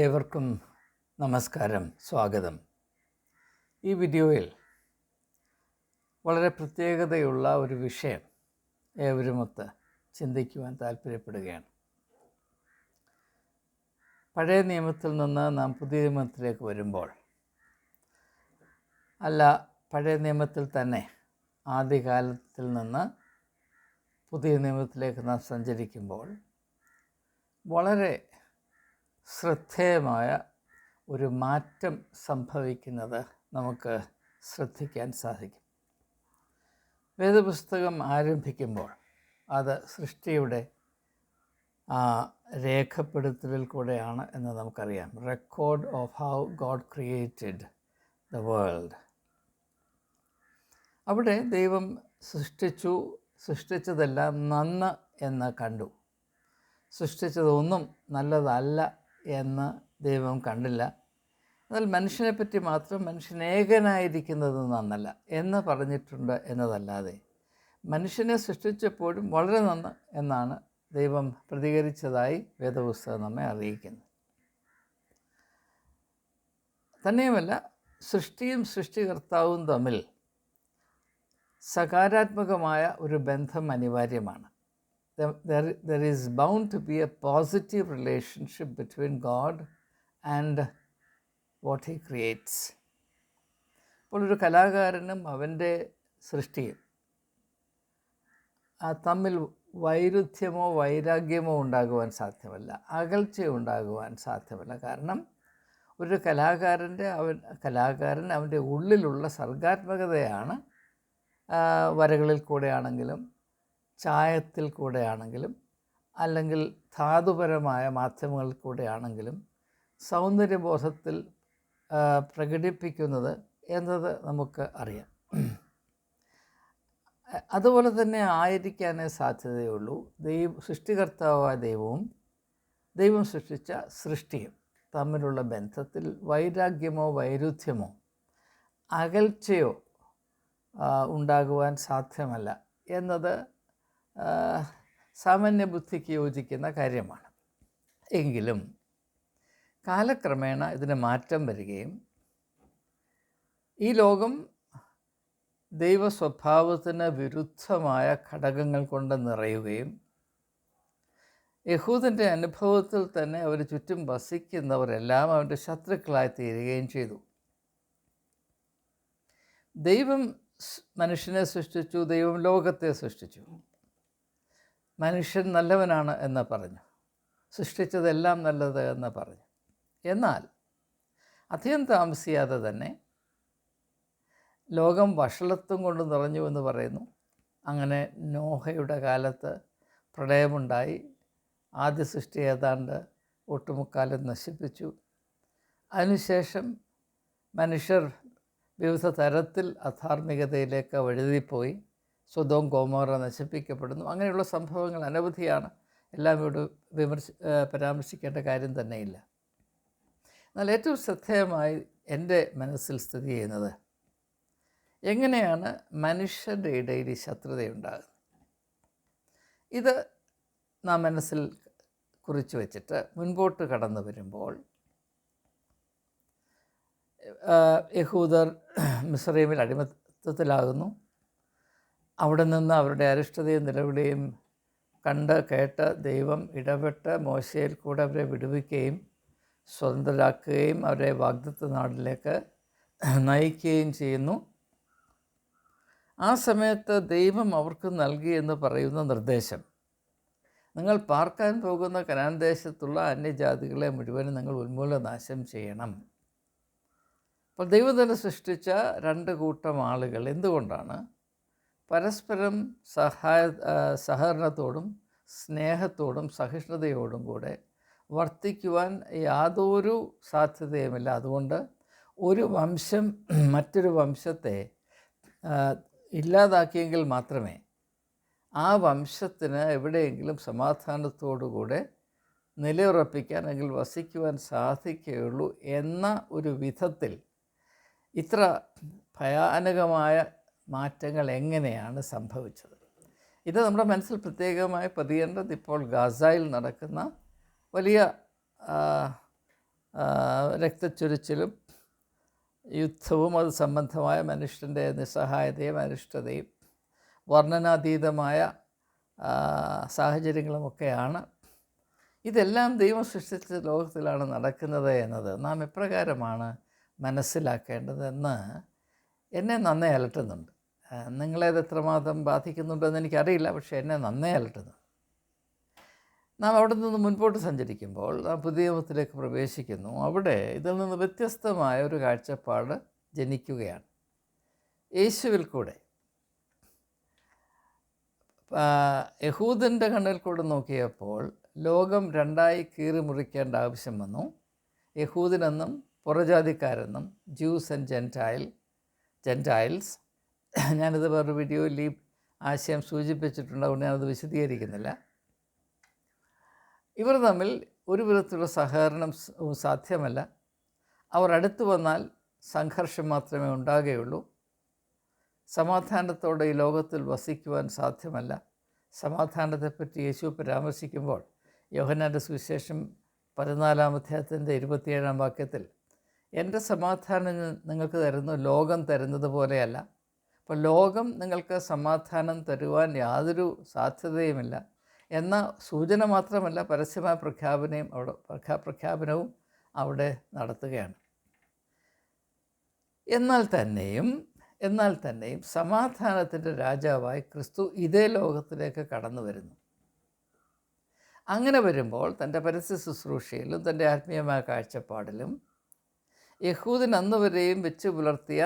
ഏവർക്കും നമസ്കാരം സ്വാഗതം. ഈ വീഡിയോയിൽ വളരെ പ്രത്യേകതയുള്ള ഒരു വിഷയം ഏവരുമൊത്ത് ചിന്തിക്കുവാൻ താല്പര്യപ്പെടുകയാണ്. പഴയ നിയമത്തിൽ നിന്ന് നാം പുതിയ നിയമത്തിലേക്ക് വരുമ്പോൾ അല്ല പഴയ നിയമത്തിൽ തന്നെ ആദ്യകാലത്തിൽ നിന്ന് പുതിയ നിയമത്തിലേക്ക് നാം സഞ്ചരിക്കുമ്പോൾ വളരെ ശ്രദ്ധേയമായ ഒരു മാറ്റം സംഭവിക്കുന്നത് നമുക്ക് ശ്രദ്ധിക്കാൻ സാധിക്കും. വേദപുസ്തകം ആരംഭിക്കുമ്പോൾ അത് സൃഷ്ടിയുടെ ആ, രേഖപ്പെടുത്തലിൽ കൂടെയാണ് എന്ന് നമുക്കറിയാം. Record of how God created the world അവിടെ ദൈവം സൃഷ്ടിച്ചു സൃഷ്ടിച്ചതെല്ലാം നന്ന് എന്ന് കണ്ടു. സൃഷ്ടിച്ചതൊന്നും നല്ലതല്ല എന്ന് ദൈവം കണ്ടില്ല. എന്നാൽ മനുഷ്യനെ പറ്റി മാത്രം മനുഷ്യൻ ഏകനായിരിക്കുന്നത് നന്നല്ല എന്ന് പറഞ്ഞിട്ടുണ്ട് എന്നതല്ലാതെ മനുഷ്യനെ സൃഷ്ടിച്ചപ്പോഴും വളരെ നന്ന് എന്നാണ് ദൈവം പ്രതികരിച്ചതായി വേദപുസ്തകം നമ്മെ അറിയിക്കുന്നു തന്നെയുമല്ല സൃഷ്ടിയും സൃഷ്ടികർത്താവും തമ്മിൽ സകാരാത്മകമായ ഒരു ബന്ധം അനിവാര്യമാണ്. There, there, there is bound to be a positive relationship between God and what He creates. അപ്പോൾ ഒരു കലാകാരനും അവന്റെ സൃഷ്ടിയും തമ്മിൽ വൈരുദ്ധ്യമോ വൈരാഗ്യമോ ഉണ്ടാകുവാൻ സാധ്യമല്ല അകൽച്ച ഉണ്ടാകുവാൻ സാധ്യമല്ല കാരണം ഒരു കലാകാരന്റെ അവൻ കലാകാരൻ അവന്റെ ഉള്ളിലുള്ള സർഗാത്മകതയാണ് വരകളിൽ കൂടെയാണെങ്കിലും ചായത്തിൽ കൂടെയാണെങ്കിലും അല്ലെങ്കിൽ ധാതുപരമായ മാധ്യമങ്ങളിൽ കൂടെയാണെങ്കിലും സൗന്ദര്യബോധത്തിൽ പ്രകടിപ്പിക്കുന്നത് എന്നത് നമുക്ക് അറിയാം. അതുപോലെ തന്നെ ആയിരിക്കാനേ സാധ്യതയുള്ളൂ. ദൈവ സൃഷ്ടികർത്താവായ ദൈവവും ദൈവം സൃഷ്ടിച്ച സൃഷ്ടിയും തമ്മിലുള്ള ബന്ധത്തിൽ വൈരാഗ്യമോ വൈരുദ്ധ്യമോ അകൽച്ചയോ ഉണ്ടാകുവാൻ സാധ്യമല്ല. എന്നത് സാമാന്യ ബുദ്ധിക്ക് യോജിക്കുന്ന കാര്യമാണ്. എങ്കിലും കാലക്രമേണ ഇതിന് മാറ്റം വരികയും ഈ ലോകം ദൈവ സ്വഭാവത്തിന് വിരുദ്ധമായ ഘടകങ്ങൾ കൊണ്ട് നിറയുകയും യഹൂദിന്റെ അനുഭവത്തിൽ തന്നെ അവർ ചുറ്റും വസിക്കുന്നവരെല്ലാം അവന്റെ ശത്രുക്കളായി തീരുകയും ചെയ്തു. ദൈവം മനുഷ്യനെ സൃഷ്ടിച്ചു ദൈവം ലോകത്തെ സൃഷ്ടിച്ചു. മനുഷ്യൻ നല്ലവനാണ് എന്ന് പറഞ്ഞു. സൃഷ്ടിച്ചതെല്ലാം നല്ലത് എന്ന് പറഞ്ഞു. എന്നാൽ അധികം താമസിയാതെ തന്നെ ലോകം വഷളത്വം കൊണ്ട് നിറഞ്ഞു എന്ന് പറയുന്നു. അങ്ങനെ നോഹയുടെ കാലത്ത് പ്രളയമുണ്ടായി. ആദ്യ സൃഷ്ടി ഏതാണ്ട് ഒട്ടുമുക്കാലം നശിപ്പിച്ചു. അതിനുശേഷം മനുഷ്യർ വിവിധ തരത്തിൽ അധാർമികതയിലേക്ക് വഴുതിപ്പോയി. സ്വതവും ഗോമോറ നശിപ്പിക്കപ്പെടുന്നു. അങ്ങനെയുള്ള സംഭവങ്ങൾ അനവധിയാണ്. എല്ലാം ഇവിടെ വിമർശ പരാമർശിക്കേണ്ട കാര്യം തന്നെയില്ല. എന്നാൽ ഏറ്റവും ശ്രദ്ധേയമായി എന്റെ മനസ്സിൽ സ്ഥിതി ചെയ്യുന്നത് എങ്ങനെയാണ് മനുഷ്യന്റെ ഇടയിൽ ഈ ശത്രുതയുണ്ടാകുന്നത്? ഇത് നാം മനസ്സിൽ കുറിച്ച് വെച്ചിട്ട് മുൻപോട്ട് കടന്നു വരുമ്പോൾ യഹൂദർ മിസ്രൈമിൽ അടിമത്തത്തിലാകുന്നു. അവിടെ നിന്ന് അവരുടെ അരിഷ്ടതയും നിലവിളിയും കണ്ട് കേട്ട് ദൈവം ഇടപെട്ട് മോശയിൽ കൂടെ അവരെ വിടുവിക്കുകയും സ്വതന്ത്രരാക്കുകയും അവരെ വാഗ്ദത്ത നാടിലേക്ക് നയിക്കുകയും ചെയ്യുന്നു. ആ സമയത്ത് ദൈവം അവർക്ക് നൽകി എന്ന് പറയുന്ന നിർദ്ദേശം. നിങ്ങൾ പാർക്കാൻ പോകുന്ന കനാൻ ദേശത്തുള്ള അന്യജാതികളെ മുഴുവനും നിങ്ങൾ ഉന്മൂലനാശം ചെയ്യണം. അപ്പോൾ ദൈവം തന്നെ സൃഷ്ടിച്ച രണ്ട് കൂട്ടം ആളുകൾ എന്തുകൊണ്ടാണ്? പരസ്പരം സഹായ സഹകരണത്തോടും സ്നേഹത്തോടും സഹിഷ്ണുതയോടും കൂടെ വർത്തിക്കുവാൻ യാതൊരു സാധ്യതയുമില്ല. അതുകൊണ്ട് ഒരു വംശം മറ്റൊരു വംശത്തെ ഇല്ലാതാക്കിയെങ്കിൽ മാത്രമേ ആ വംശത്തിന് എവിടെയെങ്കിലും സമാധാനത്തോടുകൂടെ നിലയുറപ്പിക്കാൻ അല്ലെങ്കിൽ വസിക്കുവാൻ സാധിക്കുകയുള്ളൂ എന്ന ഒരു വിധത്തിൽ ഇത്ര ഭയാനകമായ മാറ്റങ്ങൾ എങ്ങനെയാണ് സംഭവിച്ചത്? ഇത് നമ്മുടെ മനസ്സിൽ പ്രത്യേകമായി പതിയേണ്ടത് ഇപ്പോൾ ഗാസയിൽ നടക്കുന്ന വലിയ രക്തച്ചൊരിച്ചിലും യുദ്ധവും അത് സംബന്ധമായ മനുഷ്യന്റെ നിസ്സഹായതയും അനിഷ്ടതയും വർണനാതീതമായ സാഹചര്യങ്ങളുമൊക്കെയാണ്. ഇതെല്ലാം ദൈവം സൃഷ്ടിച്ച ലോകത്തിലാണ് നടക്കുന്നത് എന്നത് നാം എപ്രകാരമാണ് മനസ്സിലാക്കേണ്ടതെന്ന് എന്നെ നന്നേ അലട്ടുന്നുണ്ട്. നിങ്ങളെ നിങ്ങളേത് എത്രമാത്രം ബാധിക്കുന്നുണ്ടെന്ന് എനിക്കറിയില്ല പക്ഷേ എന്നെ നന്നേ അലട്ടുന്നു. നാം അവിടെ നിന്ന് മുൻപോട്ട് സഞ്ചരിക്കുമ്പോൾ നാം പുതിയ നിയമത്തിലേക്ക് പ്രവേശിക്കുന്നു. അവിടെ ഇതിൽ നിന്ന് വ്യത്യസ്തമായ ഒരു കാഴ്ചപ്പാട് ജനിക്കുകയാണ്. യേശുവിൽ കൂടെ. യഹൂദന്റെ കണ്ണിൽ കൂടെ നോക്കിയപ്പോൾ ലോകം രണ്ടായി കീറി മുറിക്കേണ്ട ആവശ്യം വന്നു. യഹൂദിനെന്നും പുറജാതിക്കാരെന്നും ജ്യൂസ് ആൻഡ് ജെന്റൈൽ ജെന്റൈൽസ് ഞാനിത് വേറൊരു വീഡിയോയിൽ ഈ ആശയം സൂചിപ്പിച്ചിട്ടുണ്ട് അതുകൊണ്ട് ഞാനത് വിശദീകരിക്കുന്നില്ല. ഇവർ തമ്മിൽ ഒരു വിധത്തിലുള്ള സഹകരണം സാധ്യമല്ല. അവർ അടുത്തു വന്നാൽ സംഘർഷം മാത്രമേ ഉണ്ടാകുകയുള്ളൂ. സമാധാനത്തോടെ ഈ ലോകത്തിൽ വസിക്കുവാൻ സാധ്യമല്ല. സമാധാനത്തെപ്പറ്റി യേശു പരാമർശിക്കുമ്പോൾ യോഹന്നാന്റെ സുവിശേഷം പതിനാലാം അധ്യായത്തിന്റെ ഇരുപത്തിയേഴാം വാക്യത്തിൽ എന്റെ സമാധാനം നിങ്ങൾക്ക് തരുന്നു ലോകം തരുന്നത് പോലെയല്ല. അപ്പോൾ ലോകം നിങ്ങൾക്ക് സമാധാനം തരുവാൻ യാതൊരു സാധ്യതയുമില്ല. എന്ന സൂചന മാത്രമല്ല പരസ്യമായ പ്രഖ്യാപനയും അവിടെ പ്രഖ്യാ പ്രഖ്യാപനവും അവിടെ നടത്തുകയാണ്. എന്നാൽ തന്നെയും എന്നാൽ തന്നെയും സമാധാനത്തിന്റെ രാജാവായി ക്രിസ്തു ഇതേ ലോകത്തിലേക്ക് കടന്നു വരുന്നു. അങ്ങനെ വരുമ്പോൾ തന്റെ പരസ്യ ശുശ്രൂഷയിലും തന്റെ ആത്മീയമായ കാഴ്ചപ്പാടിലും യഹൂദൻ അന്ന് വരെയും വെച്ച് പുലർത്തിയ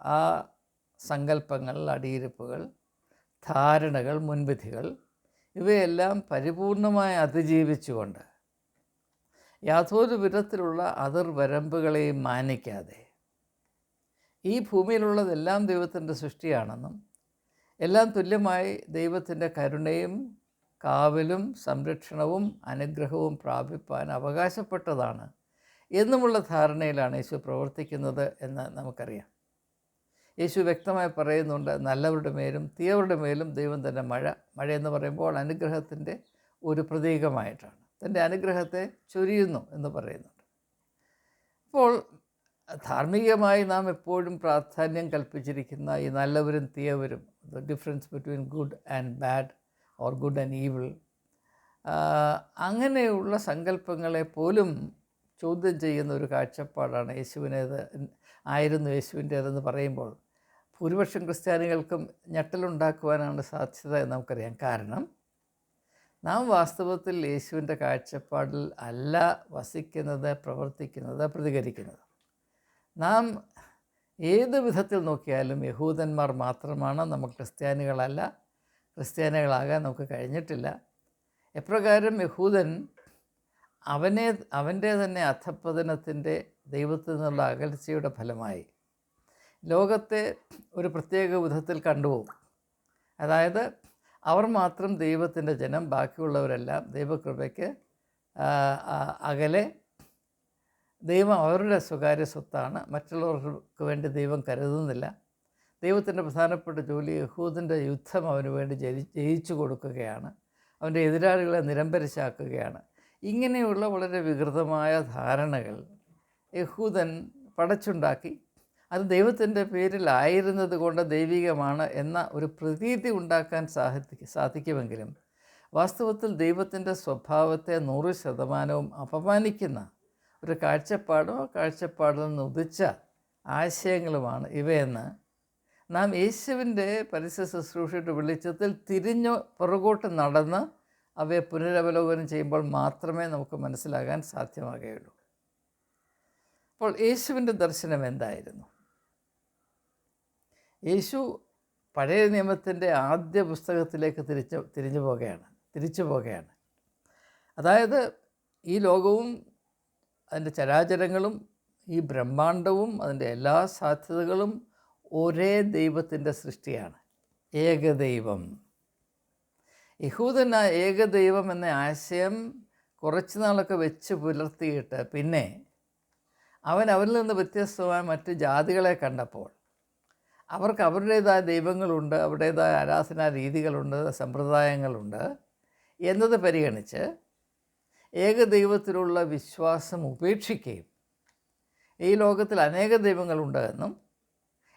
ആ സങ്കല്പങ്ങൾ അടിയിരുപ്പുകൾ ധാരണകൾ മുൻവിധികൾ ഇവയെല്ലാം പരിപൂർണമായി അതിജീവിച്ചുകൊണ്ട് യാതൊരു വിധത്തിലുള്ള അതിർവരമ്പുകളെയും മാനിക്കാതെ ഈ ഭൂമിയിലുള്ളതെല്ലാം ദൈവത്തിന്റെ സൃഷ്ടിയാണെന്നും എല്ലാം തുല്യമായി ദൈവത്തിന്റെ കരുണയും കാവലും സംരക്ഷണവും അനുഗ്രഹവും പ്രാപിപ്പാൻ അവകാശപ്പെട്ടതാണ് എന്നുമുള്ള ധാരണയിലാണ് യേശു പ്രവർത്തിക്കുന്നത് എന്ന് നമുക്കറിയാം. യേശു വ്യക്തമായി പറയുന്നുണ്ട് നല്ലവരുടെ മേലും തീയവരുടെ മേലും ദൈവം തന്നെ മഴ മഴ എന്ന് പറയുമ്പോൾ അനുഗ്രഹത്തിന്റെ ഒരു പ്രതീകമായിട്ടാണ്. തന്റെ അനുഗ്രഹത്തെ ചൊരിയുന്നു എന്ന് പറയുന്നുണ്ട്. അപ്പോൾ ധാർമ്മികമായി നാം എപ്പോഴും പ്രാധാന്യം കൽപ്പിച്ചിരിക്കുന്ന ഈ നല്ലവരും തീയവരും the difference between good and bad or good and evil അങ്ങനെയുള്ള സങ്കല്പങ്ങളെ പോലും ചോദ്യം ചെയ്യുന്ന ഒരു കാഴ്ചപ്പാടാണ് യേശുവിനേത് ആയിരുന്നു യേശുവിന്റേതെന്ന് പറയുമ്പോൾ. ഭൂരിപക്ഷം ക്രിസ്ത്യാനികൾക്കും ഞെട്ടലുണ്ടാക്കുവാനാണ് സാധ്യത എന്ന് നമുക്കറിയാം. കാരണം നാം വാസ്തവത്തിൽ യേശുവിന്റെ കാഴ്ചപ്പാടിൽ അല്ല വസിക്കുന്നത് പ്രവർത്തിക്കുന്നത് പ്രതികരിക്കുന്നത്. നാം ഏത് വിധത്തിൽ നോക്കിയാലും യഹൂദന്മാർ മാത്രമാണ് നമ്മൾ ക്രിസ്ത്യാനികളല്ല ക്രിസ്ത്യാനികളാകാൻ നമുക്ക് കഴിഞ്ഞിട്ടില്ല. എപ്രകാരം യഹൂദൻ അവനെ അവന്റെ തന്നെ അധപ്പതനത്തിന്റെ ദൈവത്തിൽ നിന്നുള്ള അകൽച്ചയുടെ ഫലമായി. ലോകത്തെ ഒരു പ്രത്യേക വിധത്തിൽ കണ്ടുപോകും. അതായത് അവർ മാത്രം ദൈവത്തിന്റെ ജനം ബാക്കിയുള്ളവരെല്ലാം ദൈവകൃപയ്ക്ക് അകലെ ദൈവം അവരുടെ സ്വകാര്യ സ്വത്താണ്. മറ്റുള്ളവർക്ക് വേണ്ടി ദൈവം കരുതുന്നില്ല. ദൈവത്തിന്റെ പ്രധാനപ്പെട്ട ജോലി യഹൂദിന്റെ യുദ്ധം അവന് വേണ്ടി ജയി ജയിച്ചു കൊടുക്കുകയാണ്. അവന്റെ എതിരാളികളെ നിരമ്പരിശാക്കുകയാണ് ഇങ്ങനെയുള്ള വളരെ വികൃതമായ ധാരണകൾ യഹൂദൻ പടച്ചുണ്ടാക്കി. അത് ദൈവത്തിന്റെ പേരിലായിരുന്നത് കൊണ്ട് ദൈവികമാണ് എന്ന ഒരു പ്രതീതി ഉണ്ടാക്കാൻ സാഹിത്യ സാധിക്കുമെങ്കിലും വാസ്തവത്തിൽ ദൈവത്തിന്റെ സ്വഭാവത്തെ നൂറ് ശതമാനവും അപമാനിക്കുന്ന ഒരു കാഴ്ചപ്പാടോ കാഴ്ചപ്പാടിൽ നിന്ന് ഉദിച്ച ആശയങ്ങളുമാണ് ഇവയെന്ന് നാം യേശുവിന്റെ പരിസ്യ ശുശ്രൂഷയുടെ വെളിച്ചത്തിൽ തിരിഞ്ഞു പുറകോട്ട് നടന്ന് അവയെ പുനരവലോകനം ചെയ്യുമ്പോൾ മാത്രമേ നമുക്ക് മനസ്സിലാകാൻ സാധ്യമാകുകയുള്ളൂ. അപ്പോൾ യേശുവിന്റെ ദർശനം എന്തായിരുന്നു? യേശു പഴയ നിയമത്തിന്റെ ആദ്യ പുസ്തകത്തിലേക്ക് തിരിച്ച് തിരിഞ്ഞു പോകുകയാണ് തിരിച്ചു പോകുകയാണ് അതായത് ഈ ലോകവും അതിന്റെ ചരാചരങ്ങളും ഈ ബ്രഹ്മാണ്ഡവും അതിന്റെ എല്ലാ സാധ്യതകളും ഒരേ ദൈവത്തിന്റെ സൃഷ്ടിയാണ്. ഏകദൈവം. യഹൂദന ഏകദൈവം എന്ന ആശയം കുറച്ച് നാളൊക്കെ വെച്ച് പുലർത്തിയിട്ട് പിന്നെ അവൻ അവരിൽ നിന്ന് വ്യത്യസ്തമായ മറ്റ് ജാതികളെ കണ്ടപ്പോൾ അവർക്ക് അവരുടേതായ ദൈവങ്ങളുണ്ട് അവരുടേതായ ആരാധനാ രീതികളുണ്ട് സമ്പ്രദായങ്ങളുണ്ട് എന്നത് പരിഗണിച്ച് ഏകദൈവത്തിലുള്ള വിശ്വാസം ഉപേക്ഷിക്കുകയും ഈ ലോകത്തിൽ അനേക ദൈവങ്ങളുണ്ട് എന്നും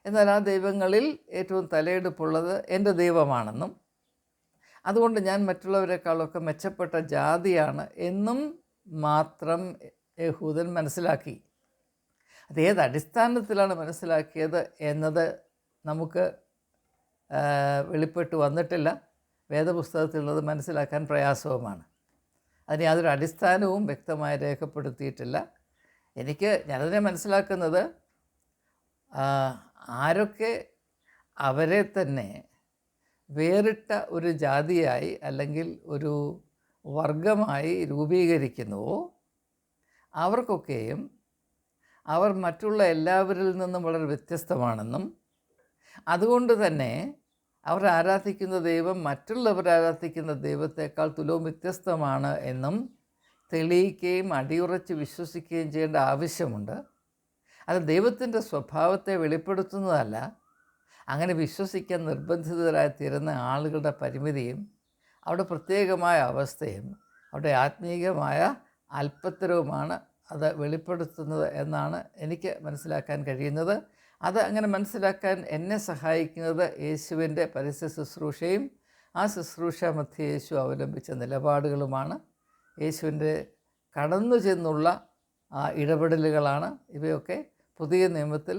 എന്നാൽ ആ ദൈവങ്ങളിൽ ഏറ്റവും തലയെടുപ്പുള്ളത് എന്റെ ദൈവമാണെന്നും അതുകൊണ്ട് ഞാൻ മറ്റുള്ളവരെക്കാളൊക്കെ മെച്ചപ്പെട്ട ജാതിയാണ് എന്നും മാത്രം യഹൂദൻ മനസ്സിലാക്കി. അത് ഏത് അടിസ്ഥാനത്തിലാണ് മനസ്സിലാക്കിയത് എന്നത് നമുക്ക് വെളിപ്പെട്ട് വന്നിട്ടില്ല. വേദപുസ്തകത്തിലുള്ളത് മനസ്സിലാക്കാൻ പ്രയാസവുമാണ്. അതിന് യാതൊരു അടിസ്ഥാനവും വ്യക്തമായി രേഖപ്പെടുത്തിയിട്ടില്ല. എനിക്ക് ഞാനതിനെ മനസ്സിലാക്കുന്നത് ആരൊക്കെ അവരെ തന്നെ വേറിട്ട ഒരു ജാതിയായി അല്ലെങ്കിൽ ഒരു വർഗമായി രൂപീകരിക്കുന്നുവോ അവർക്കൊക്കെയും അവർ മറ്റുള്ള എല്ലാവരിൽ നിന്നും വളരെ വ്യത്യസ്തമാണെന്നും അതുകൊണ്ട് തന്നെ അവർ ആരാധിക്കുന്ന ദൈവം മറ്റുള്ളവർ ആരാധിക്കുന്ന ദൈവത്തെക്കാൾ തുലവും വ്യത്യസ്തമാണ് എന്നും തെളിയിക്കുകയും അടിയുറച്ച് വിശ്വസിക്കുകയും ചെയ്യേണ്ട ആവശ്യമുണ്ട്. അത് ദൈവത്തിന്റെ സ്വഭാവത്തെ വെളിപ്പെടുത്തുന്നതല്ല അങ്ങനെ വിശ്വസിക്കാൻ നിർബന്ധിതരായി തീരുന്ന ആളുകളുടെ പരിമിതിയും അവിടെ പ്രത്യേകമായ അവസ്ഥയും അവിടെ ആത്മീയമായ അല്പത്തരവുമാണ് അത് വെളിപ്പെടുത്തുന്നത് എന്നാണ് എനിക്ക് മനസ്സിലാക്കാൻ കഴിയുന്നത്. അത് അങ്ങനെ മനസ്സിലാക്കാൻ എന്നെ സഹായിക്കുന്നത് യേശുവിന്റെ പരസ്യ ശുശ്രൂഷയും ആ ശുശ്രൂഷ മധ്യ യേശു അവലംബിച്ച നിലപാടുകളുമാണ്. യേശുവിന്റെ കടന്നു ചെന്നുള്ള ഇടപെടലുകളാണ്. ഇവയൊക്കെ പുതിയ നിയമത്തിൽ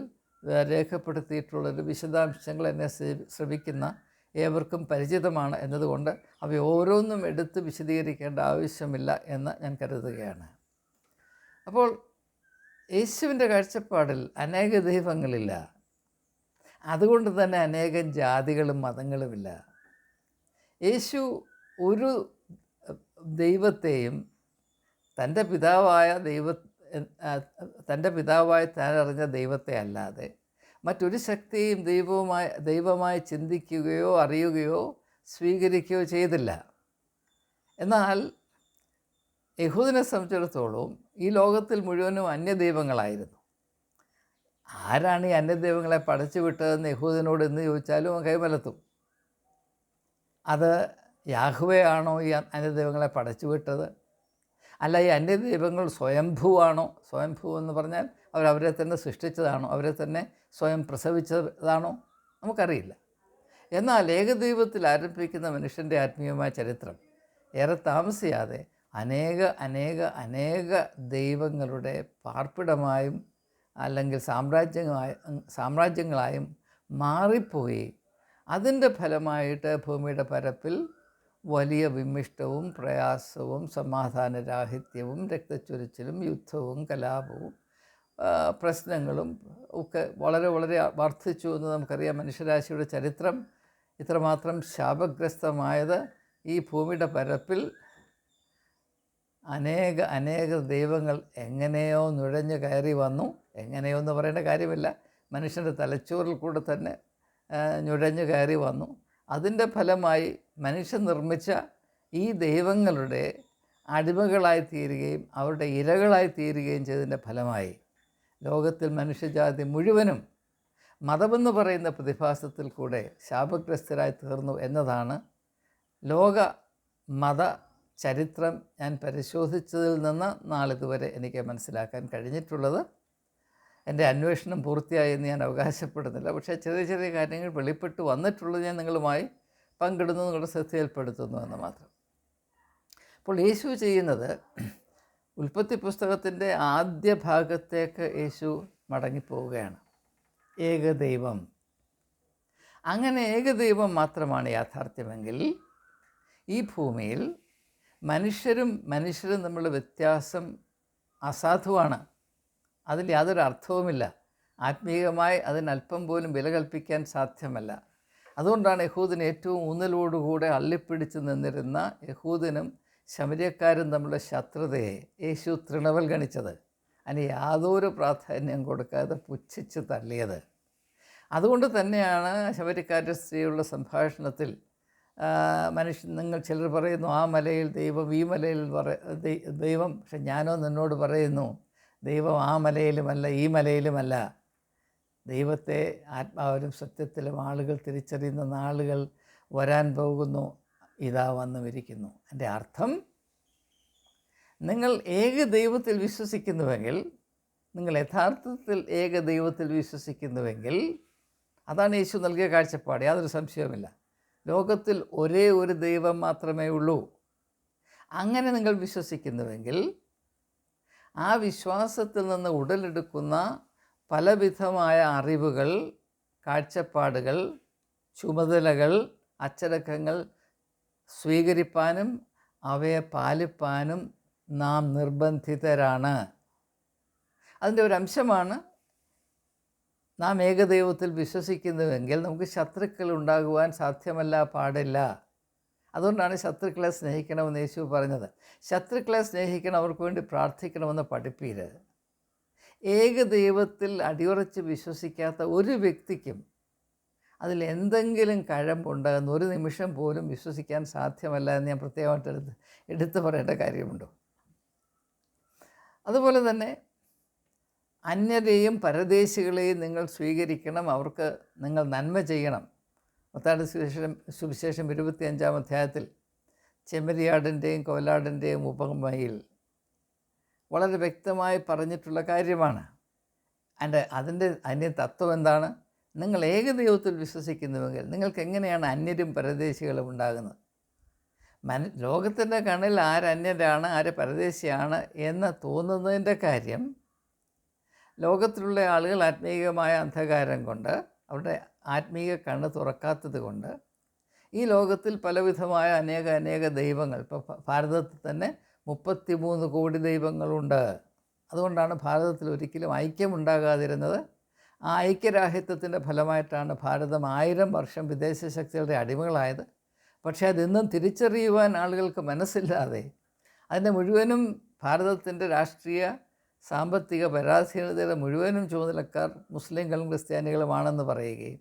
രേഖപ്പെടുത്തിയിട്ടുള്ളൊരു വിശദാംശങ്ങൾ എന്നെ ശ്രമിക്കുന്ന ഏവർക്കും പരിചിതമാണ് എന്നതുകൊണ്ട് അവ ഓരോന്നും എടുത്ത് വിശദീകരിക്കേണ്ട ആവശ്യമില്ല എന്ന് ഞാൻ കരുതുകയാണ്. അപ്പോൾ യേശുവിന്റെ കാഴ്ചപ്പാടിൽ അനേക ദൈവങ്ങളില്ല. അതുകൊണ്ട് തന്നെ അനേകം ജാതികളും മതങ്ങളുമില്ല. യേശു ഒരു ദൈവത്തെയും തന്റെ പിതാവായ ദൈവ തന്റെ പിതാവായി താൻ അറിഞ്ഞ ദൈവത്തെ അല്ലാതെ മറ്റൊരു ശക്തിയും ദൈവവുമായി ദൈവമായി ചിന്തിക്കുകയോ അറിയുകയോ സ്വീകരിക്കുകയോ ചെയ്തില്ല. എന്നാൽ യഹൂദിനെ സംബന്ധിച്ചിടത്തോളം ഈ ലോകത്തിൽ മുഴുവനും അന്യദൈവങ്ങളായിരുന്നു. ആരാണ് ഈ അന്യദൈവങ്ങളെ പടച്ചു വിട്ടതെന്ന് യഹൂദിനോട് എന്ന് ചോദിച്ചാലും കൈമലത്തും. അത് യാഹുവയാണോ ഈ അന്യദൈവങ്ങളെ പടച്ചു വിട്ടത്? അല്ല ഈ അന്യ ദൈവങ്ങൾ സ്വയംഭൂവാണോ? സ്വയംഭൂ എന്ന് പറഞ്ഞാൽ അവരവരെ തന്നെ സൃഷ്ടിച്ചതാണോ? അവരെ തന്നെ സ്വയം പ്രസവിച്ചതാണോ? നമുക്കറിയില്ല. എന്നാൽ ഏകദൈവത്തിൽ ആരംഭിക്കുന്ന മനുഷ്യന്റെ ആത്മീയമായ ചരിത്രം ഏറെ താമസിയാതെ അനേക അനേക അനേക ദൈവങ്ങളുടെ പാർപ്പിടമായും അല്ലെങ്കിൽ സാമ്രാജ്യങ്ങളായ സാമ്രാജ്യങ്ങളായും മാറിപ്പോയി. അതിന്റെ ഫലമായിട്ട് ഭൂമിയുടെ പരപ്പിൽ വലിയ വിമിഷ്ടവും പ്രയാസവും സമാധാനരാഹിത്യവും രക്തച്ചൊരിച്ചിലും യുദ്ധവും കലാപവും പ്രശ്നങ്ങളും ഒക്കെ വളരെ വളരെ വർദ്ധിച്ചു എന്ന് നമുക്കറിയാം. മനുഷ്യരാശിയുടെ ചരിത്രം ഇത്രമാത്രം ശാപഗ്രസ്തമായത് ഈ ഭൂമിയുടെ പരപ്പിൽ അനേക അനേക ദൈവങ്ങൾ എങ്ങനെയോ നുഴഞ്ഞു കയറി വന്നു. എങ്ങനെയോ എന്ന് പറയേണ്ട കാര്യമില്ല. മനുഷ്യന്റെ തലച്ചോറിൽ കൂടെ തന്നെ നുഴഞ്ഞു കയറി വന്നു. അതിന്റെ ഫലമായി മനുഷ്യൻ നിർമ്മിച്ച ഈ ദൈവങ്ങളുടെ അടിമകളായി തീരുകയും അവരുടെ ഇരകളായി തീരുകയും ചെയ്തതിന്റെ ഫലമായി. ലോകത്തിൽ മനുഷ്യജാതി മുഴുവനും മതമെന്ന് പറയുന്ന പ്രതിഭാസത്തിൽ കൂടെ ശാപഗ്രസ്തരായി തീർന്നു എന്നതാണ് ലോക മത ചരിത്രം ഞാൻ പരിശോധിച്ചതിൽ നിന്ന് നാളിതുവരെ എനിക്ക് മനസ്സിലാക്കാൻ കഴിഞ്ഞിട്ടുള്ളത്. എന്റെ അന്വേഷണം പൂർത്തിയായെന്ന് ഞാൻ അവകാശപ്പെടുന്നില്ല. പക്ഷേ ചെറിയ ചെറിയ കാര്യങ്ങൾ വെളിപ്പെട്ട് വന്നിട്ടുള്ളത് ഞാൻ നിങ്ങളുമായി പങ്കിടുന്നു നിങ്ങളുടെ ശ്രദ്ധയിൽപ്പെടുത്തുന്നു എന്ന് മാത്രം. അപ്പോൾ യേശു ചെയ്യുന്നത് ഉൽപ്പത്തി പുസ്തകത്തിന്റെ ആദ്യ ഭാഗത്തേക്ക് യേശു മടങ്ങിപ്പോവുകയാണ്. ഏകദൈവം. അങ്ങനെ ഏകദൈവം മാത്രമാണ് യാഥാർത്ഥ്യമെങ്കിൽ ഈ ഭൂമിയിൽ മനുഷ്യരും മനുഷ്യരും തമ്മിലുള്ള വ്യത്യാസം അസാധുവാണ്. അതിൽ യാതൊരു അർത്ഥവുമില്ല. ആത്മീയമായി അതിനല്പം പോലും വില കൽപ്പിക്കാൻ സാധ്യമല്ല. അതുകൊണ്ടാണ് യഹൂദിന് ഏറ്റവും ഊന്നലോടുകൂടെ അള്ളിപ്പിടിച്ച് നിന്നിരുന്ന യഹൂദിനും ശമരിയക്കാരും തമ്മിലുള്ള ശത്രുതയെ യേശു തൃണവൽ ഗണിച്ചത്. അതിന് യാതൊരു പ്രാധാന്യം കൊടുക്കാതെ പുച്ഛിച്ച് തള്ളിയത്. അതുകൊണ്ട് തന്നെയാണ് ശബരിക്കാരുടെ സ്ത്രീയുള്ള സംഭാഷണത്തിൽ മനുഷ്യൻ നിങ്ങൾ ചിലർ പറയുന്നു ആ മലയിൽ ദൈവം ഈ മലയിൽ പറ ദൈവം പക്ഷെ ഞാനോ നിന്നോട് പറയുന്നു ദൈവം ആ മലയിലുമല്ല ഈ മലയിലുമല്ല. ദൈവത്തെ ആത്മാവിലും സത്യത്തിലും ആളുകൾ തിരിച്ചറിയുന്ന നാളുകൾ വരാൻ പോകുന്നു. ഇതാ വന്നു വിരിക്കുന്നു എന്റെ അർത്ഥം നിങ്ങൾ ഏക ദൈവത്തിൽ വിശ്വസിക്കുന്നുവെങ്കിൽ നിങ്ങൾ യഥാർത്ഥത്തിൽ ഏക ദൈവത്തിൽ വിശ്വസിക്കുന്നുവെങ്കിൽ അതാണ് യേശു നൽകിയ കാഴ്ചപ്പാട്. യാതൊരു സംശയവുമില്ല. ലോകത്തിൽ ഒരേ ഒരു ദൈവം മാത്രമേ ഉള്ളൂ. അങ്ങനെ നിങ്ങൾ വിശ്വസിക്കുന്നുവെങ്കിൽ ആ വിശ്വാസത്തിൽ നിന്ന് ഉടലെടുക്കുന്ന പലവിധമായ അറിവുകൾ കാഴ്ചപ്പാടുകൾ ചുമതലകൾ അച്ചടക്കങ്ങൾ സ്വീകരിപ്പാനും അവയെ പാലിപ്പാനും നാം നിർബന്ധിതരാണ്. അതിന്റെ ഒരു അംശമാണ് നാം ഏകദൈവത്തിൽ വിശ്വസിക്കുന്നുവെങ്കിൽ നമുക്ക് ശത്രുക്കൾ ഉണ്ടാകുവാൻ സാധ്യമല്ല പാടില്ല. അതുകൊണ്ടാണ് ശത്രുക്കളെ സ്നേഹിക്കണമെന്ന് യേശു പറഞ്ഞത്. ശത്രുക്കളെ സ്നേഹിക്കണം അവർക്ക് വേണ്ടി പ്രാർത്ഥിക്കണമെന്ന് പഠിപ്പീര്. ഏകദൈവത്തിൽ അടിയുറച്ച് വിശ്വസിക്കാത്ത ഒരു വ്യക്തിക്കും അതിൽ എന്തെങ്കിലും കഴമ്പുണ്ടാകുന്ന ഒരു നിമിഷം പോലും വിശ്വസിക്കാൻ സാധ്യമല്ല എന്ന് ഞാൻ പ്രത്യേകമായിട്ട് എടുത്ത് എടുത്തു പറയേണ്ട കാര്യമുണ്ടോ. അതുപോലെ തന്നെ അന്യരെയും പരദേശികളെയും നിങ്ങൾ സ്വീകരിക്കണം അവർക്ക് നിങ്ങൾ നന്മ ചെയ്യണം. മത്താട് സുവിശേഷം സുവിശേഷം ഇരുപത്തി അഞ്ചാം അധ്യായത്തിൽ ചെമ്മരിയാടിന്റെയും കോലാടിന്റെയും ഉപമയിൽ വളരെ വ്യക്തമായി പറഞ്ഞിട്ടുള്ള കാര്യമാണ്. അതിന്റെ അതിന്റെ അന്യ തത്വം എന്താണ്? നിങ്ങൾ ഏകദൈവത്തിൽ വിശ്വസിക്കുന്നുവെങ്കിൽ നിങ്ങൾക്ക് എങ്ങനെയാണ് അന്യരും പരദേശികളും ഉണ്ടാകുന്നത്? മന ലോകത്തിന്റെ കണ്ണിൽ ആരന്യരാണ് ആര് പരദേശിയാണ് എന്ന് തോന്നുന്നതിന്റെ കാര്യം ലോകത്തിലുള്ള ആളുകൾ ആത്മീയമായ അന്ധകാരം കൊണ്ട് അവരുടെ ആത്മീയ കണ്ണ് തുറക്കാത്തത് കൊണ്ട് ഈ ലോകത്തിൽ പലവിധമായ അനേക അനേക ദൈവങ്ങൾ ഇപ്പോൾ ഭാരതത്തിൽ തന്നെ മുപ്പത്തിമൂന്ന് കോടി ദൈവങ്ങളുണ്ട്. അതുകൊണ്ടാണ് ഭാരതത്തിൽ ഒരിക്കലും ഐക്യമുണ്ടാകാതിരുന്നത്. ആ ഐക്യരാഹിത്യത്തിന്റെ ഫലമായിട്ടാണ് ഭാരതം ആയിരം വർഷം വിദേശ ശക്തികളുടെ അടിമകളായത്. പക്ഷേ അതിന്നും തിരിച്ചറിയുവാൻ ആളുകൾക്ക് മനസ്സില്ലാതെ അതിന്റെ മുഴുവനും ഭാരതത്തിന്റെ രാഷ്ട്രീയ സാമ്പത്തിക പരാധീനതയുടെ മുഴുവനും ചുമതലക്കാർ മുസ്ലിങ്ങളും ക്രിസ്ത്യാനികളുമാണെന്ന് പറയുകയും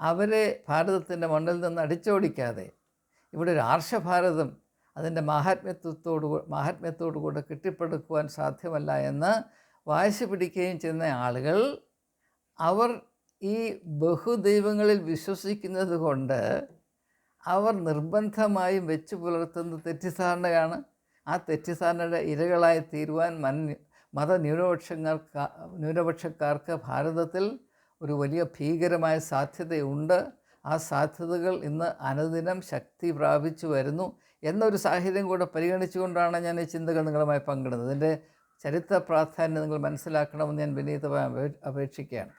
അവരെ ഭാരതത്തിന്റെ മണ്ണിൽ നിന്ന് അടിച്ചോടിക്കാതെ ഇവിടെ ഒരു ആർഷഭാരതം അതിന്റെ മാഹാത്മ്യത്വത്തോടു മാഹാത്മ്യത്തോടു കൂടെ കെട്ടിപ്പടുക്കുവാൻ സാധ്യമല്ല എന്ന് വാശി പിടിക്കുകയും ചെയ്യുന്ന ആളുകൾ അവർ ഈ ബഹുദൈവങ്ങളിൽ വിശ്വസിക്കുന്നത് കൊണ്ട് അവർ നിർബന്ധമായും വെച്ച് പുലർത്തുന്ന തെറ്റിദ്ധാരണയാണ്. ആ തെറ്റിദ്ധാരണയുടെ ഇരകളായി തീരുവാൻ മൻ മതന്യൂനപക്ഷങ്ങൾക്ക് ന്യൂനപക്ഷക്കാർക്ക് ഭാരതത്തിൽ ഒരു വലിയ ഭീകരമായ സാധ്യതയുണ്ട്. ആ സാധ്യതകൾ ഇന്ന് അനുദിനം ശക്തി പ്രാപിച്ചു വരുന്നു എന്നൊരു സാഹചര്യം കൂടെ പരിഗണിച്ചുകൊണ്ടാണ് ഞാൻ ഈ ചിന്തകൾ നിങ്ങളുമായി പങ്കിടുന്നത്. ഇതിന്റെ ചരിത്ര പ്രാധാന്യം നിങ്ങൾ മനസ്സിലാക്കണമെന്ന് ഞാൻ വിനീതമായി അപേക്ഷിക്കുകയാണ്.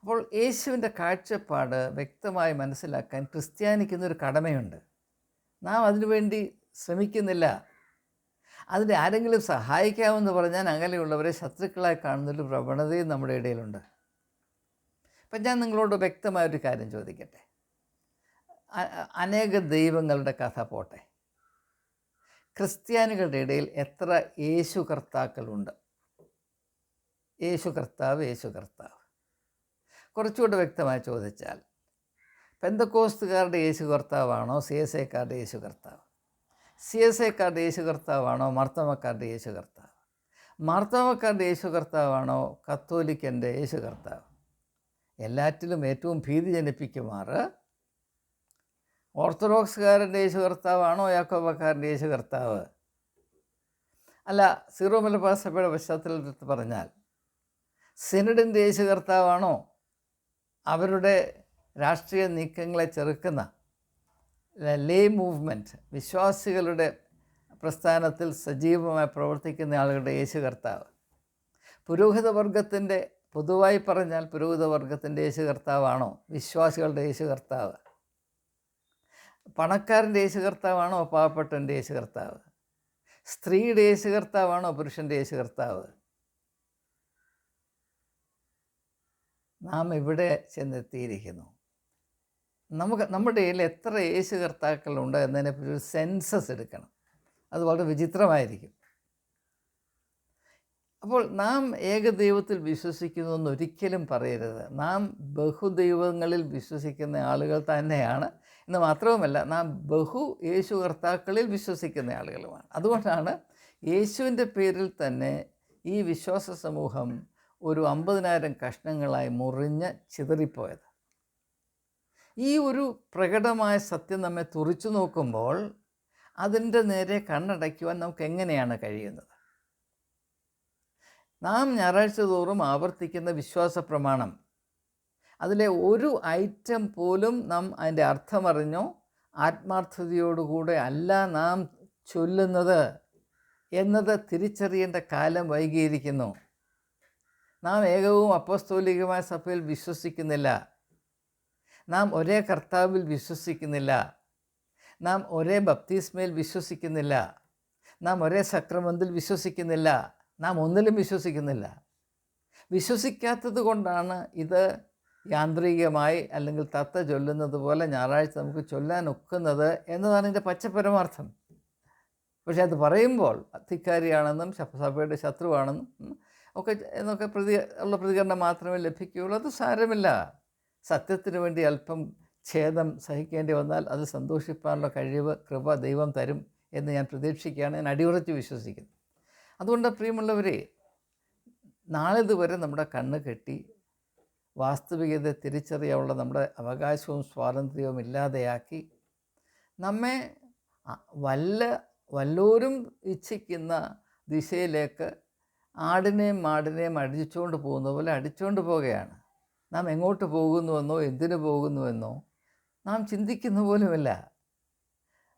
അപ്പോൾ യേശുവിന്റെ കാഴ്ചപ്പാട് വ്യക്തമായി മനസ്സിലാക്കാൻ ക്രിസ്ത്യാനിക്കുന്നൊരു കടമയുണ്ട്. നാം അതിനുവേണ്ടി ശ്രമിക്കുന്നില്ല. അതിന് ആരെങ്കിലും സഹായിക്കാമെന്ന് പറഞ്ഞാൽ അങ്ങനെയുള്ളവരെ ശത്രുക്കളായി കാണുന്നൊരു പ്രവണതയും നമ്മുടെ ഇടയിലുണ്ട്. അപ്പം ഞാൻ നിങ്ങളോട് വ്യക്തമായൊരു കാര്യം ചോദിക്കട്ടെ. അനേക ദൈവങ്ങളുടെ കഥ പോട്ടെ. ക്രിസ്ത്യാനികളുടെ ഇടയിൽ എത്ര യേശു കർത്താക്കളുണ്ട്? യേശു കർത്താവ് യേശു കർത്താവ്. കുറച്ചുകൂടെ വ്യക്തമായി ചോദിച്ചാൽ പെന്തക്കോസ്തുകാരുടെ യേശു കർത്താവാണോ സി എസ് എക്കാരുടെ യേശു കർത്താവ്? സി എസ് എക്കാരുടെ യേശു കർത്താവാണോ മർത്തമക്കാരുടെ യേശു കർത്താവ് മാർത്തമക്കാരുടെ യേശു കർത്താവാണോ കത്തോലിക്കന്റെ യേശു കർത്താവ് എല്ലാറ്റിലും ഏറ്റവും ഭീതി ജനിപ്പിക്കുമാറ് ഓർത്തഡോക്സുകാരന്റെ യേശു കർത്താവാണോ യാക്കോബക്കാരന്റെ യേശു കർത്താവ് അല്ല സീറോ മലബാർ സഭയുടെ പശ്ചാത്തലത്തിൽ പറഞ്ഞാൽ സിനഡിന്റെ യേശു കർത്താവാണോ അവരുടെ രാഷ്ട്രീയ നീക്കങ്ങളെ ചെറുക്കുന്ന ലേ മൂവ്മെന്റ് വിശ്വാസികളുടെ പ്രസ്ഥാനത്തിൽ സജീവമായി പ്രവർത്തിക്കുന്ന ആളുകളുടെ യേശു കർത്താവ്. പുരോഹിത വർഗത്തിന്റെ പൊതുവായി പറഞ്ഞാൽ പുരോഹിത വർഗത്തിന്റെ യേശു കർത്താവാണോ? വിശ്വാസികളുടെ യേശു കർത്താവ്. പണക്കാരന്റെ യേശു കർത്താവാണോ? പാവപ്പെട്ടന്റെ യേശു കർത്താവ്. സ്ത്രീയുടെ യേശു കർത്താവാണോ? പുരുഷന്റെ യേശു കർത്താവ്. നാം ഇവിടെ ചെന്നെത്തിയിരിക്കുന്നു. നമുക്ക് നമ്മുടെ ഇടയിൽ എത്ര യേശു കർത്താക്കളുണ്ട് എന്നതിനെപ്പറ്റി ഒരു സെൻസസ് എടുക്കണം. അത് വളരെ വിചിത്രമായിരിക്കും. അപ്പോൾ നാം ഏകദൈവത്തിൽ വിശ്വസിക്കുന്നു ഒരിക്കലും പറയരുത്. നാം ബഹുദൈവങ്ങളിൽ വിശ്വസിക്കുന്ന ആളുകൾ തന്നെയാണ് എന്ന് മാത്രവുമല്ല നാം ബഹു യേശു കർത്താക്കളിൽ വിശ്വസിക്കുന്ന ആളുകളുമാണ്. അതുകൊണ്ടാണ് യേശുവിന്റെ പേരിൽ തന്നെ ഈ വിശ്വാസ സമൂഹം ഒരു അമ്പതിനായിരം കഷ്ണങ്ങളായി മുറിഞ്ഞ് ചിതറിപ്പോയത്. ഈ ഒരു പ്രകടമായ സത്യം നമ്മെ തുറിച്ചു നോക്കുമ്പോൾ അതിന്റെ നേരെ കണ്ണടയ്ക്കുവാൻ നമുക്ക് എങ്ങനെയാണ് കഴിയുന്നത്? നാം ഞായറാഴ്ച തോറും ആവർത്തിക്കുന്ന വിശ്വാസ പ്രമാണം. അതിലെ ഒരു ഐറ്റം പോലും നാം അതിന്റെ അർത്ഥമറിഞ്ഞോ ആത്മാർത്ഥതയോടുകൂടെ അല്ല നാം ചൊല്ലുന്നത് എന്നത് തിരിച്ചറിയേണ്ട കാലം വൈകിയിരിക്കുന്നു. നാം ഏകവും അപ്പസ്തോലികമായ സഭയിൽ വിശ്വസിക്കുന്നില്ല. നാം ഒരേ കർത്താവിൽ വിശ്വസിക്കുന്നില്ല. നാം ഒരേ ബപ്തീസ്മയിൽ വിശ്വസിക്കുന്നില്ല. നാം ഒരേ സക്രമത്തിൽ വിശ്വസിക്കുന്നില്ല. നാം ഒന്നിലും വിശ്വസിക്കുന്നില്ല. വിശ്വസിക്കാത്തത് കൊണ്ടാണ് ഇത് യാന്ത്രികമായി അല്ലെങ്കിൽ തത്ത ചൊല്ലുന്നത് പോലെ ഞായറാഴ്ച നമുക്ക് ചൊല്ലാൻ ഒക്കുന്നത് എന്നതാണ് ഇതിന്റെ പച്ചപരമാർത്ഥം. പക്ഷേ അത് പറയുമ്പോൾ അധികാരിയാണെന്നും സഭയുടെ ശത്രുവാണെന്നും ഒക്കെ എന്നൊക്കെ പ്രതി ഉള്ള പ്രതികരണം മാത്രമേ ലഭിക്കുകയുള്ളൂ. അത് സാരമില്ല. സത്യത്തിന് വേണ്ടി അല്പം ഛേദം സഹിക്കേണ്ടി വന്നാൽ അത് സന്തോഷിപ്പാനുള്ള കഴിവ് കൃപ ദൈവം തരും എന്ന് ഞാൻ പ്രതീക്ഷിക്കുകയാണ്. ഞാൻ അടിയുറച്ച് വിശ്വസിക്കുന്നു. അതുകൊണ്ട് പ്രിയമുള്ളവരെ നാളിതുവരെ നമ്മുടെ കണ്ണ് കെട്ടി വാസ്തവികത തിരിച്ചറിയാനുള്ള നമ്മുടെ അവകാശവും സ്വാതന്ത്ര്യവും ഇല്ലാതെയാക്കി നമ്മെ വല്ല വല്ലോരും ഇച്ഛിക്കുന്ന ദിശയിലേക്ക് ആടിനെയും മാടിനെയും അടിച്ചുകൊണ്ട് പോകുന്ന പോലെ അടിച്ചുകൊണ്ട് പോവുകയാണ്. നാം എങ്ങോട്ട് പോകുന്നുവെന്നോ എന്തിനു പോകുന്നുവെന്നോ നാം ചിന്തിക്കുന്ന പോലുമല്ല.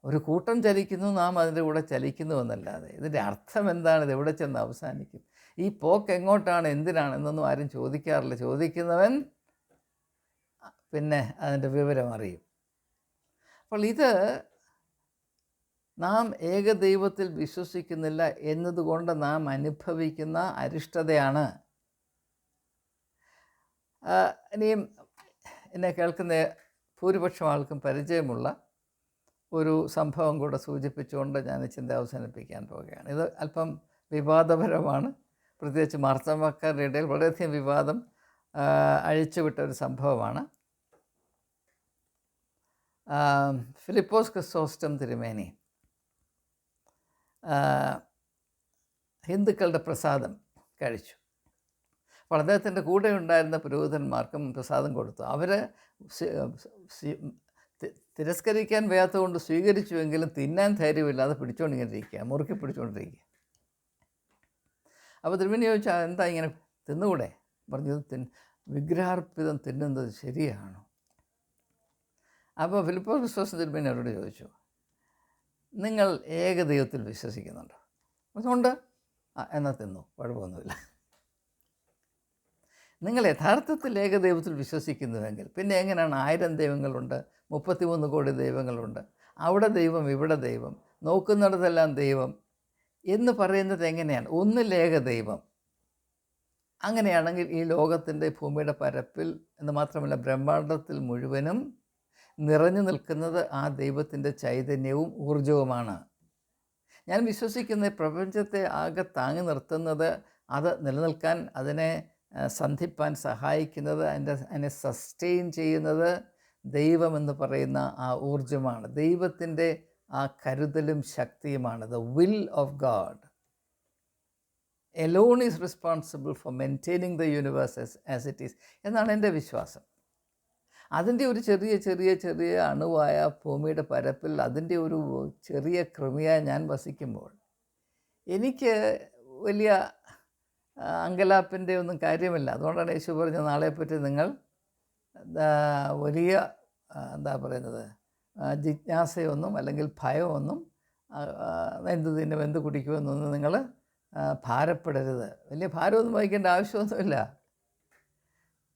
ഒരു കൂട്ടം ചലിക്കുന്നു നാം അതിന്റെ കൂടെ ചലിക്കുന്നുവെന്നല്ലാതെ. ഇതിന്റെ അർത്ഥം എന്താണ്? ഇത് എവിടെ ചെന്ന് അവസാനിക്കും? ഈ പോക്ക് എങ്ങോട്ടാണ് എന്തിനാണ് എന്നൊന്നും ആരും ചോദിക്കാറില്ല. ചോദിക്കുന്നവൻ പിന്നെ അതിന്റെ വിവരം അറിയും. അപ്പോൾ ഇത് നാം ഏകദൈവത്തിൽ വിശ്വസിക്കുന്നില്ല എന്നതുകൊണ്ട് നാം അനുഭവിക്കുന്ന അരിഷ്ടതയാണ്. ഇനിയും എന്നെ കേൾക്കുന്ന ഭൂരിപക്ഷം ആൾക്കും പരിചയമുള്ള ഒരു സംഭവം കൂടെ സൂചിപ്പിച്ചുകൊണ്ട് ഞാൻ ചിന്ത അവസാനിപ്പിക്കാൻ പോവുകയാണ്. ഇത് അല്പം വിവാദപരമാണ്. പ്രത്യേകിച്ച് മാർത്തമാക്കാരുടെ ഇടയിൽ വളരെയധികം വിവാദം അഴിച്ചുവിട്ട ഒരു സംഭവമാണ്. ഫിലിപ്പോസ് ക്രിസ്റ്റോസ്റ്റം തിരുമേനി ഹിന്ദുക്കളുടെ പ്രസാദം കഴിച്ചു. അപ്പോൾ അദ്ദേഹത്തിന്റെ കൂടെ ഉണ്ടായിരുന്ന പുരോഹിതന്മാർക്കും പ്രസാദം കൊടുത്തു. അവർ തിരസ്കരിക്കാൻ വയ്യാത്തതുകൊണ്ട് സ്വീകരിച്ചുവെങ്കിലും തിന്നാൻ ധൈര്യമില്ലാതെ പിടിച്ചുകൊണ്ടിരിക്കുക മുറുക്കി പിടിച്ചുകൊണ്ടിരിക്കുക അപ്പോൾ ത്രിമിനി ചോദിച്ചാൽ എന്താ ഇങ്ങനെ തിന്നുകൂടെ? പറഞ്ഞത് തിൻ വിഗ്രഹാർപ്പിതം തിന്നുന്നത് ശരിയാണോ? അപ്പോൾ ഫിലിപ്പോ ക്രിസ്തോസ് തിരുമേനി അവരോട് ചോദിച്ചു നിങ്ങൾ ഏകദൈവത്തിൽ വിശ്വസിക്കുന്നുണ്ടോ? അതുകൊണ്ട് ആ എന്നാൽ തിന്നു കുഴപ്പമൊന്നുമില്ല. നിങ്ങൾ യഥാർത്ഥത്തിൽ ഏകദൈവത്തിൽ വിശ്വസിക്കുന്നുവെങ്കിൽ പിന്നെ എങ്ങനെയാണ് ആയിരം ദൈവങ്ങളുണ്ട് മുപ്പത്തിമൂന്ന് കോടി ദൈവങ്ങളുണ്ട് അവിടെ ദൈവം ഇവിടെ ദൈവം നോക്കുന്നിടത്തെല്ലാം ദൈവം എന്ന് പറയുന്നത് എങ്ങനെയാണ്? ഒന്നിലേക ദൈവം. അങ്ങനെയാണെങ്കിൽ ഈ ലോകത്തിന്റെ ഭൂമിയുടെ പരപ്പിൽ എന്ന് മാത്രമല്ല ബ്രഹ്മാണ്ടത്തിൽ മുഴുവനും നിറഞ്ഞു നിൽക്കുന്നത് ആ ദൈവത്തിന്റെ ചൈതന്യവും ഊർജവുമാണ് ഞാൻ വിശ്വസിക്കുന്ന പ്രപഞ്ചത്തെ ആകെ താങ്ങി നിർത്തുന്നത് അത് നിലനിൽക്കാൻ അതിനെ സന്ധിപ്പാൻ സഹായിക്കുന്നത് അതിന്റെ അതിനെ സസ്റ്റെയിൻ ചെയ്യുന്നത് ദൈവമെന്ന് പറയുന്ന ആ ഊർജമാണ് ദൈവത്തിന്റെ ആ കരുതലും ശക്തിയുമാണ്. The will of God alone is responsible for maintaining the universe as it is എന്നാണ് എന്റെ വിശ്വാസം. അതിന്റെ ഒരു ചെറിയ ചെറിയ ചെറിയ അണുവായ ഭൂമിയുടെ പരപ്പിൽ അതിന്റെ ഒരു ചെറിയ കൃമിയായി ഞാൻ വസിക്കുമ്പോൾ എനിക്ക് വലിയ അങ്കലാപ്പിന്റെ ഒന്നും കാര്യമില്ല. അതുകൊണ്ടാണ് യേശു പറഞ്ഞ നാളെപ്പറ്റി നിങ്ങൾ വലിയ എന്താ പറയുന്നത് ജിജ്ഞാസയൊന്നും അല്ലെങ്കിൽ ഭയമൊന്നും എന്ത് തിന്നും എന്ത് കുടിക്കുമെന്നൊന്നും നിങ്ങൾ ഭാരപ്പെടരുത്. വലിയ ഭാരമൊന്നും വഹിക്കേണ്ട ആവശ്യമൊന്നുമില്ല.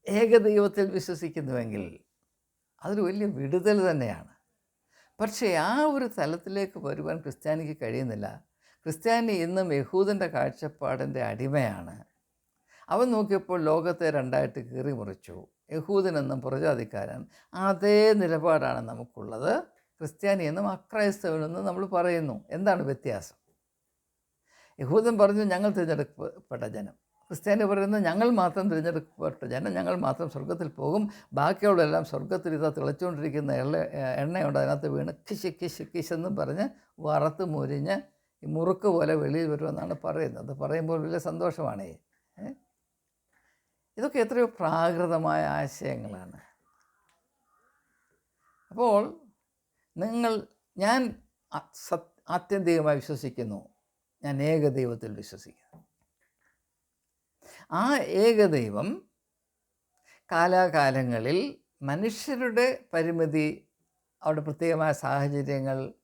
ഏകദൈവത്തിൽ വിശ്വസിക്കുന്നുവെങ്കിൽ അതൊരു വലിയ വിടുതൽ തന്നെയാണ്. പക്ഷേ ആ ഒരു തലത്തിലേക്ക് വരുവാൻ ക്രിസ്ത്യാനിക്ക് കഴിയുന്നില്ല. ക്രിസ്ത്യാനി ഇന്നും യഹൂദന്റെ കാഴ്ചപ്പാടിന്റെ അടിമയാണ്. അവൻ നോക്കിയപ്പോൾ ലോകത്തെ രണ്ടായിട്ട് കീറി മുറിച്ചു. യഹൂദനെന്നും പുറജാതിക്കാരൻ അതേ നിലപാടാണ് നമുക്കുള്ളത്. ക്രിസ്ത്യാനി എന്നും അക്രൈസ്തവനെന്നും നമ്മൾ പറയുന്നു. എന്താണ് വ്യത്യാസം? യഹൂദൻ പറഞ്ഞു ഞങ്ങൾ തിരഞ്ഞെടുക്കപ്പെട്ട ജനം. ക്രിസ്ത്യാനി പറയുന്നത് ഞങ്ങൾ മാത്രം തിരഞ്ഞെടുക്കപ്പെട്ട ജനം. ഞങ്ങൾ മാത്രം സ്വർഗത്തിൽ പോകും. ബാക്കിയുള്ളതെല്ലാം സ്വർഗത്തിൽ ഇതാ തിളച്ചുകൊണ്ടിരിക്കുന്ന എണ്ണ എണ്ണയുണ്ട്. അതിനകത്ത് വീണ് കിശ് കിശ് കിശ് എന്നും പറഞ്ഞ് വറുത്ത് മുരിഞ്ഞ് മുറുക്ക് പോലെ വെളിയിൽ വരുമെന്നാണ് പറയുന്നത്. പറയുമ്പോൾ വലിയ സന്തോഷമാണ്. ഇതൊക്കെ എത്രയോ പ്രാകൃതമായ ആശയങ്ങളാണ്. അപ്പോൾ നിങ്ങൾ ഞാൻ ആത്യന്തികമായി വിശ്വസിക്കുന്നു. ഞാൻ ഏകദൈവത്തിൽ വിശ്വസിക്കുന്നു. ആ ഏകദൈവം കാലാകാലങ്ങളിൽ മനുഷ്യരുടെ പരിമിതി അവിടെ പ്രത്യേകമായ സാഹചര്യങ്ങൾ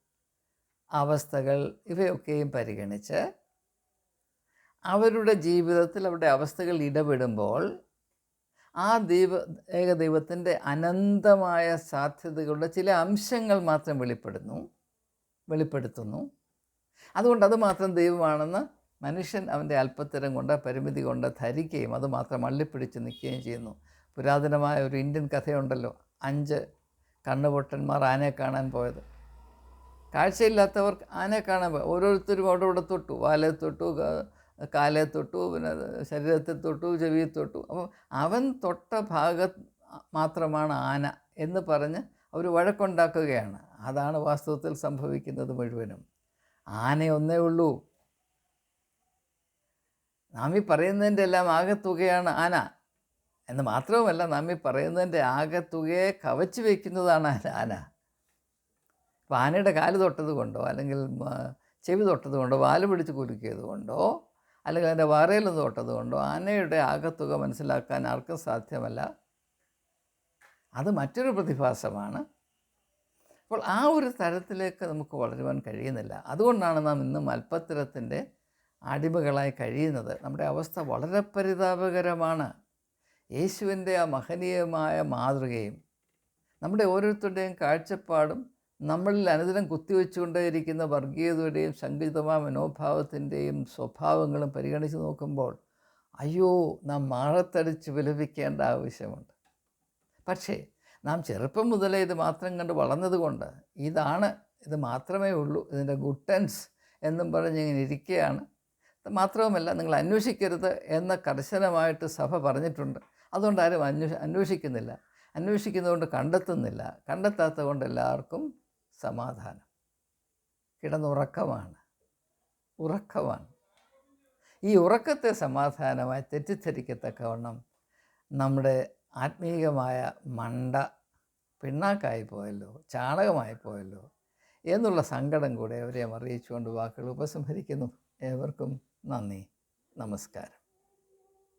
അവസ്ഥകൾ ഇവയൊക്കെയും പരിഗണിച്ച് അവരുടെ ജീവിതത്തിൽ അവരുടെ അവസ്ഥകൾ ഇടപെടുമ്പോൾ ആ ദൈവ ഏകദൈവത്തിന്റെ അനന്തമായ സാധ്യതകളുടെ ചില അംശങ്ങൾ മാത്രം വെളിപ്പെടുന്നു വെളിപ്പെടുത്തുന്നു. അതുകൊണ്ട് അത് മാത്രം ദൈവമാണെന്ന് മനുഷ്യൻ അവന്റെ അല്പത്തരം കൊണ്ട് പരിമിതി കൊണ്ട് ധരിക്കുകയും അത് മാത്രം അള്ളിപ്പിടിച്ച് നിൽക്കുകയും ചെയ്യുന്നു. പുരാതനമായ ഒരു ഇന്ത്യൻ കഥയുണ്ടല്ലോ അഞ്ച് കണ്ണുപൊട്ടന്മാർ ആനയെ കാണാൻ പോയത്. കാഴ്ചയില്ലാത്തവർ ആനയെ കാണാൻ ഓരോരുത്തരും അവിടെ ഇവിടെ തൊട്ടു. വാലെ തൊട്ടു കാലെ തൊട്ടു പിന്നെ ശരീരത്തിൽ തൊട്ടു ചെവിയിൽ തൊട്ടു. അപ്പോൾ അവൻ തൊട്ട ഭാഗം മാത്രമാണ് ആന എന്ന് പറഞ്ഞ് അവർ വഴക്കുണ്ടാക്കുകയാണ്. അതാണ് വാസ്തവത്തിൽ സംഭവിക്കുന്നത് മുഴുവനും. ആനയൊന്നേ ഉള്ളൂ. നാം ഈ പറയുന്നതിന്റെ എല്ലാം ആകെത്തുകയാണ് ആന. എന്ന് മാത്രവുമല്ല നാം ഈ പറയുന്നതിന്റെ ആകെത്തുകയെ കവച്ചു വയ്ക്കുന്നതാണ് ആന. ഇപ്പോൾ ആനയുടെ കാൽ തൊട്ടത് കൊണ്ടോ അല്ലെങ്കിൽ ചെവി തൊട്ടത് കൊണ്ടോ വാൽ പിടിച്ച് കുലുക്കിയത് കൊണ്ടോ അല്ലെങ്കിൽ അതിന്റെ വാറയിലൊന്ന് തൊട്ടത് കൊണ്ടോ ആനയുടെ ആകത്തുക മനസ്സിലാക്കാൻ ആർക്കും സാധ്യമല്ല. അത് മറ്റൊരു പ്രതിഭാസമാണ്. അപ്പോൾ ആ ഒരു തരത്തിലേക്ക് നമുക്ക് വളരുവാൻ കഴിയുന്നില്ല. അതുകൊണ്ടാണ് നാം ഇന്നും മൽപ്പത്തരത്തിന്റെ അടിമകളായി കഴിയുന്നത്. നമ്മുടെ അവസ്ഥ വളരെ പരിതാപകരമാണ്. യേശുവിന്റെ ആ മഹനീയമായ മാതൃകയും നമ്മുടെ ഓരോരുത്തരുടെയും കാഴ്ചപ്പാടും നമ്മളിൽ അനുദിനം കുത്തിവെച്ചുകൊണ്ടേയിരിക്കുന്ന വർഗീയതയുടെയും സങ്കുചിതമായ മനോഭാവത്തിന്റെയും സ്വഭാവങ്ങളും പരിഗണിച്ച് നോക്കുമ്പോൾ അയ്യോ നാം മാറത്തടിച്ച് വിലപിക്കേണ്ട ആവശ്യമുണ്ട്. പക്ഷേ നാം ചെറുപ്പം മുതലേ ഇത് മാത്രം കണ്ട് വളർന്നതുകൊണ്ട് ഇതാണ് ഇത് മാത്രമേ ഉള്ളൂ ഇതിന്റെ ഗുട്ടൻസ് എന്നും പറഞ്ഞ് ഇങ്ങനെ ഇരിക്കുകയാണ്. മാത്രവുമല്ല നിങ്ങൾ അന്വേഷിക്കരുത് എന്ന കർശനമായിട്ട് സഭ പറഞ്ഞിട്ടുണ്ട്. അതുകൊണ്ട് ആരും അന്വേഷ അന്വേഷിക്കുന്നില്ല. അന്വേഷിക്കുന്നതുകൊണ്ട് കണ്ടെത്തുന്നില്ല. കണ്ടെത്താത്തത് കൊണ്ട് എല്ലാവർക്കും സമാധാനം. കിടന്നുറക്കമാണ്. ഉറക്കമാണ്. ഈ ഉറക്കത്തെ സമാധാനമായി തെറ്റിദ്ധരിക്കത്തക്കവണ്ണം നമ്മുടെ ആത്മീയമായ മണ്ട പിണ്ണാക്കായി പോയല്ലോ ചാണകമായി പോയല്ലോ എന്നുള്ള സങ്കടം കൂടെ അവരെ അറിയിച്ചുകൊണ്ട് വാക്കുകൾ ഉപസംഹരിക്കുന്നു. ഏവർക്കും നന്ദി. നമസ്കാരം.